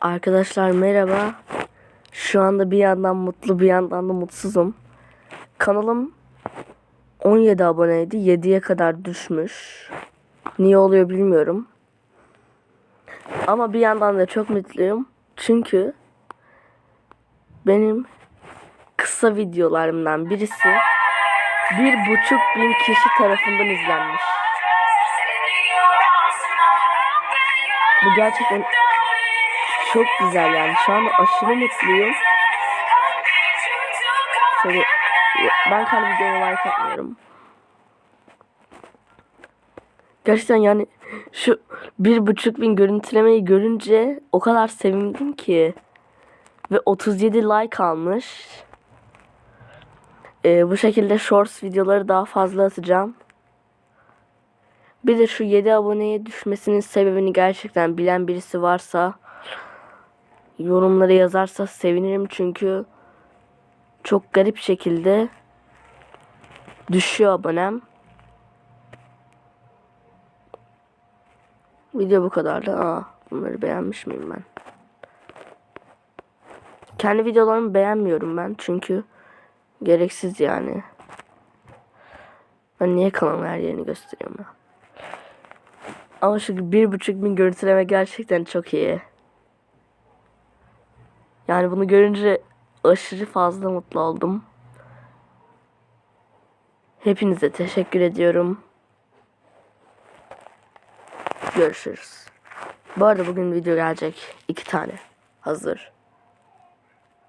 Arkadaşlar merhaba. Şu anda bir yandan mutlu bir yandan da mutsuzum. Kanalım 17 aboneydi. 7'ye kadar düşmüş. Niye oluyor bilmiyorum. Ama bir yandan da çok mutluyum. Çünkü benim kısa videolarımdan birisi bir buçuk bin kişi tarafından izlenmiş. Bu gerçekten çok güzel yani. Şu anda aşırı mutluyum. Şöyle ben kendi videoma like atmıyorum. Gerçekten yani şu bir buçuk bin görüntülemeyi görünce o kadar sevindim ki. Ve 37 like almış. Ee, bu şekilde shorts videoları daha fazla atacağım. Bir de şu 7 aboneye düşmesinin sebebini gerçekten bilen birisi varsa yorumlara yazarsa sevinirim çünkü çok garip şekilde düşüyor abonem. Video bu kadardı. Aa, bunları beğenmiş miyim ben? Kendi videolarımı beğenmiyorum ben çünkü gereksiz yani. Ben niye kanalın her yerini gösteriyorum ya? Ama şu bir buçuk bin görüntüleme gerçekten çok iyi. Yani bunu görünce aşırı fazla mutlu oldum. Hepinize teşekkür ediyorum. Görüşürüz. Bu arada bugün video gelecek. iki tane. Hazır.